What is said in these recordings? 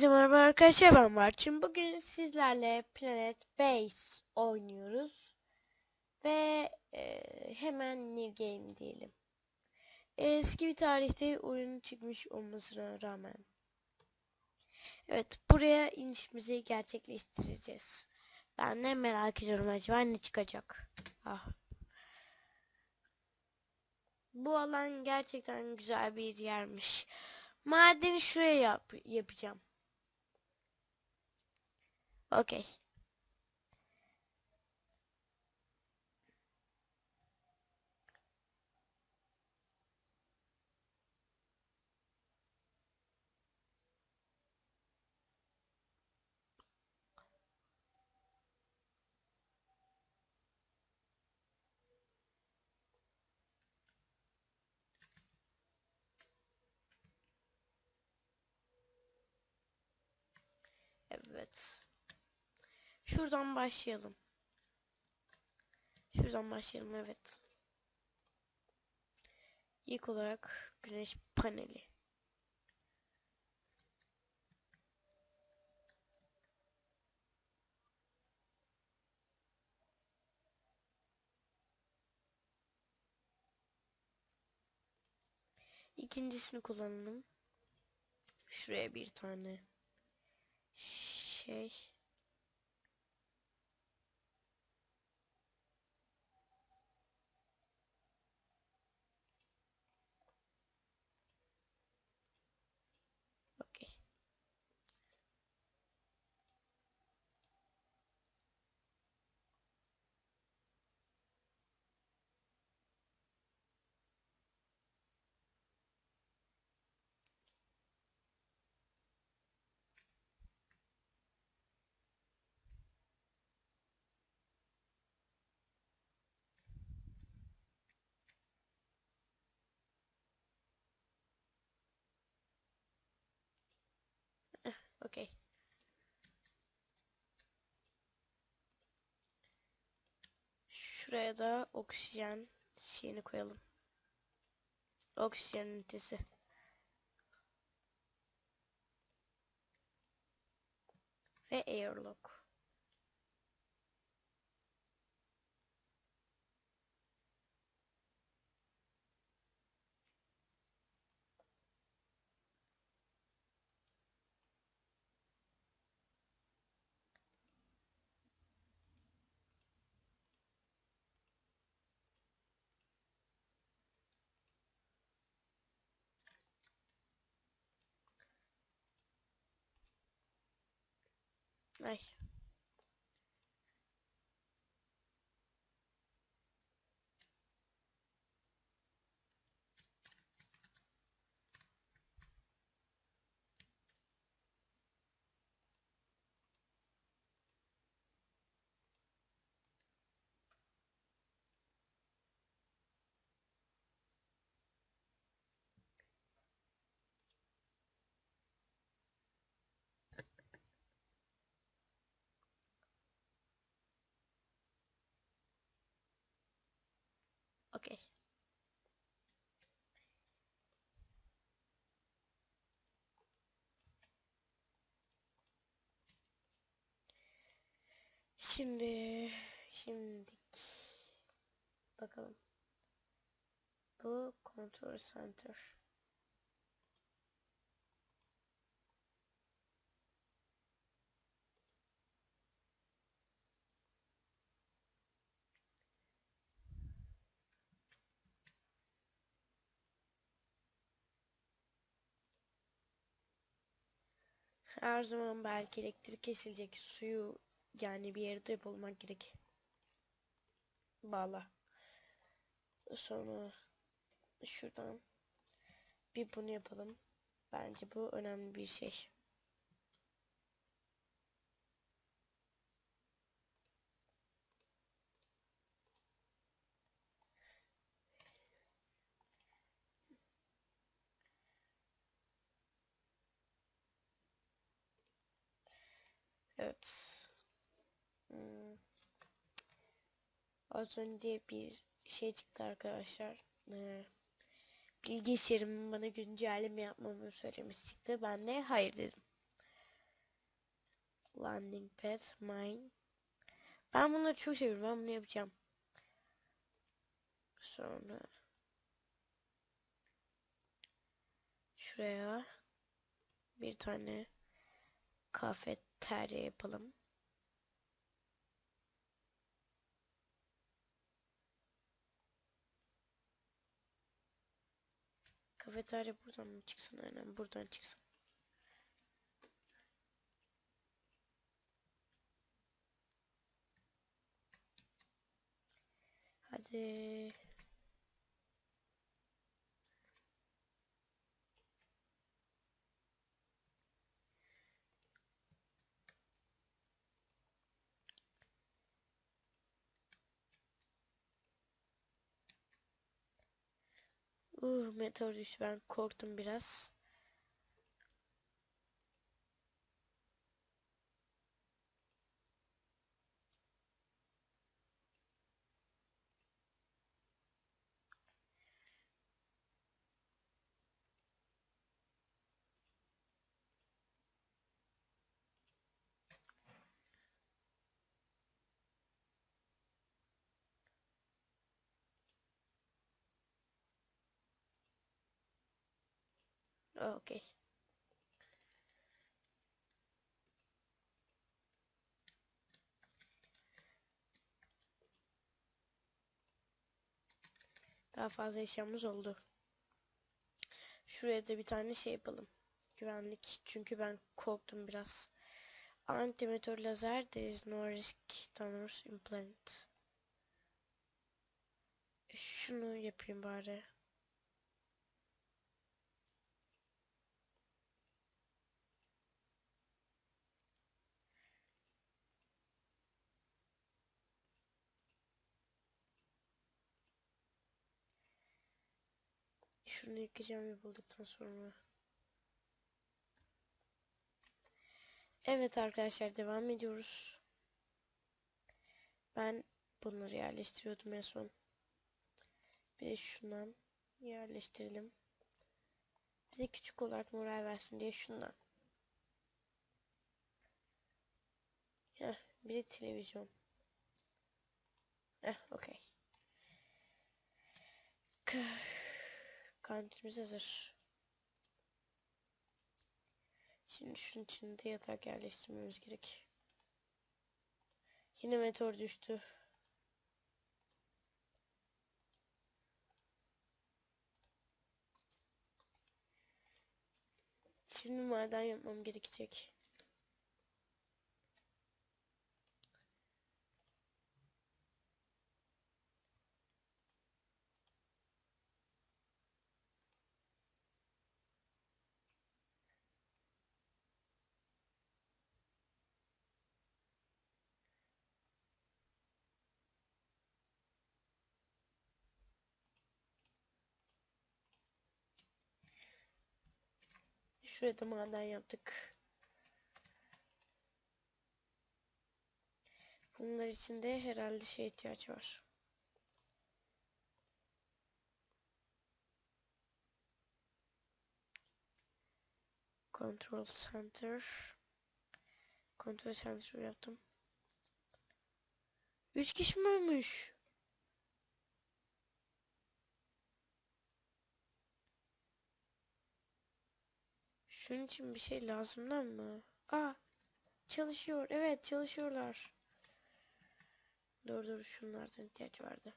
Hepinize merhaba arkadaşlar ben Barçın. Bugün sizlerle Planet Base oynuyoruz. Ve e, hemen New Game diyelim. Eski bir tarihte oyun çıkmış olmasına rağmen. Evet buraya inişimizi gerçekleştireceğiz. Ben de merak ediyorum acaba ne çıkacak. Ah. Bu alan gerçekten güzel bir yermiş. Madeni şuraya yap yapacağım. Okey. Evet. Şuradan başlayalım. Şuradan başlayalım evet. İlk olarak güneş paneli. İkincisini kullanalım. Şuraya bir tane şey Okey. Okey. Şuraya da oksijen şeyini koyalım. Oksijen ünitesi. Ve airlock. Gleich. Şimdi şimdik bakalım. Bu control center. Her zaman belki elektrik kesilecek suyu yani bir yerde depolamak gerek. Bağla. Sonra şuradan bir bunu yapalım. Bence bu önemli bir şey. Evet. Hmm. Az önce bir şey çıktı arkadaşlar. Ee, bilgisayarımın bana güncelleme yapmamı söylemiş çıktı. Ben de hayır dedim. Landing pad, mine. Ben bunları çok seviyorum. Ben bunu yapacağım. Sonra şuraya bir tane kafeterya yapalım. Kafeterya buradan mı çıksın? Aynen buradan çıksın. Hadi. Uh, meteor düştü. Ben korktum biraz. Okay. Daha fazla eşyamız oldu. Şuraya da bir tane şey yapalım. Güvenlik. Çünkü ben korktum biraz. Antimeteor lazer. There is no risk. Thanos implant. Şunu yapayım bari. Şunu yıkayacağım yapıldıktan sonra. Evet arkadaşlar devam ediyoruz. Ben bunları yerleştiriyordum en son. Bir de şundan yerleştirelim. Bize küçük olarak moral versin diye şundan. Heh, bir de televizyon. Eh, okey. Kantinimiz hazır. Şimdi şunun içinde yatak yerleştirmemiz gerek. Yine meteor düştü. Şimdi maden yapmam gerekecek. Şuraya da maden yaptık. Bunlar için de herhalde şey ihtiyaç var. Control Center. Control Center yaptım. Üç kişi mi ölmüş? Şunun için bir şey lazım lan mı? Aa, çalışıyor. Evet, çalışıyorlar. Dur dur, şunlardan ihtiyaç vardı.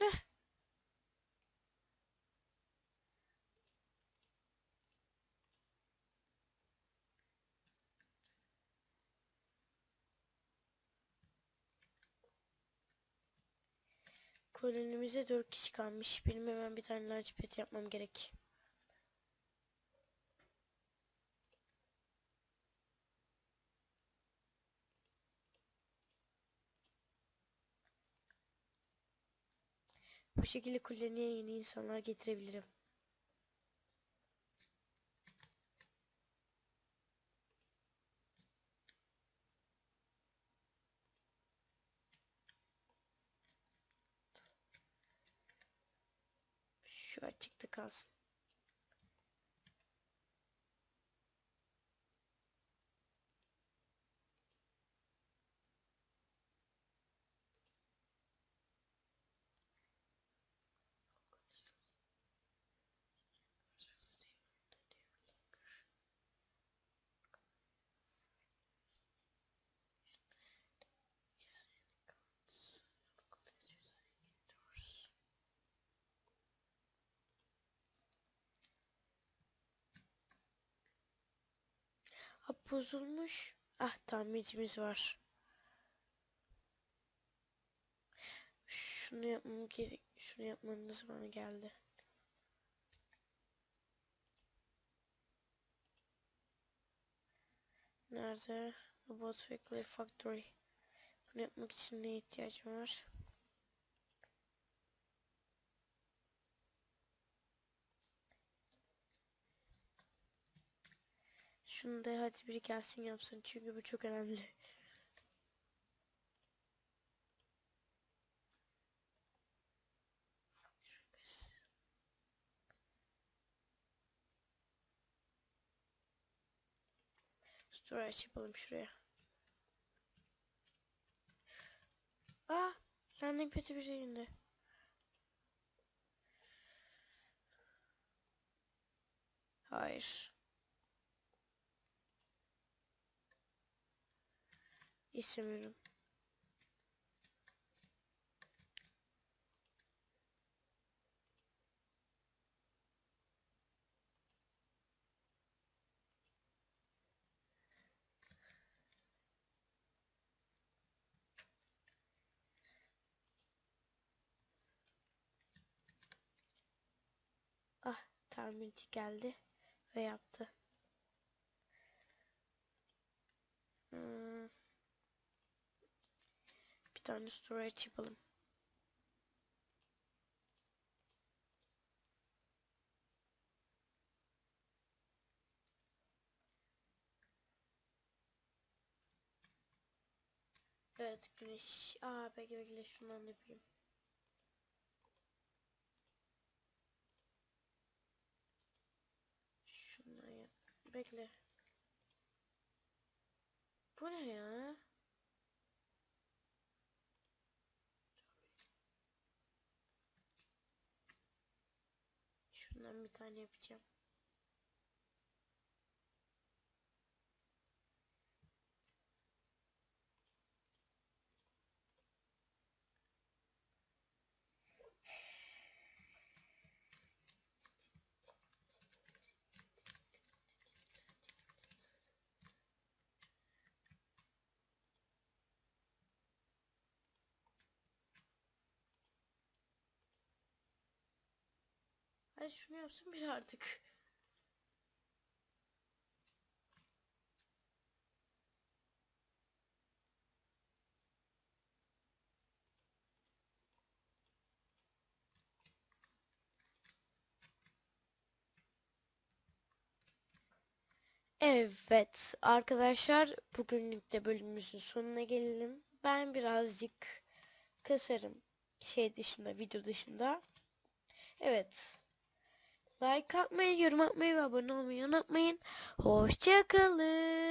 Heh. Kolonimize 4 kişi kalmış. Benim hemen bir tane launchpad yapmam gerek. Bu şekilde koloniye yeni insanlar getirebilirim. Şu açıkta kalsın. Bozulmuş. Ah tamircimiz var. Şunu yapmam gerek. Şunu yapmanın zamanı geldi. Nerede? Robot Factory Factory. Bunu yapmak için ne ihtiyacım var? Şunu da hadi biri gelsin yapsın çünkü bu çok önemli. Storage yapalım şuraya. Ah! Landing peti bir şey indi. Hayır. İstemiyorum. Ah, tamirci geldi ve yaptı. Hmm. Tane storage yapalım. Evet güneş. Aa bekle bekle şundan yapayım. Şundan yap. Bekle. Bu ne ya? Şundan bir tane yapacağım. Hadi şunu yapsın bir artık. Evet arkadaşlar bugünlük de bölümümüzün sonuna gelelim. Ben birazcık kasarım şey dışında video dışında. Evet. Like atmayı, yorum atmayı ve abone olmayı unutmayın. Hoşçakalın.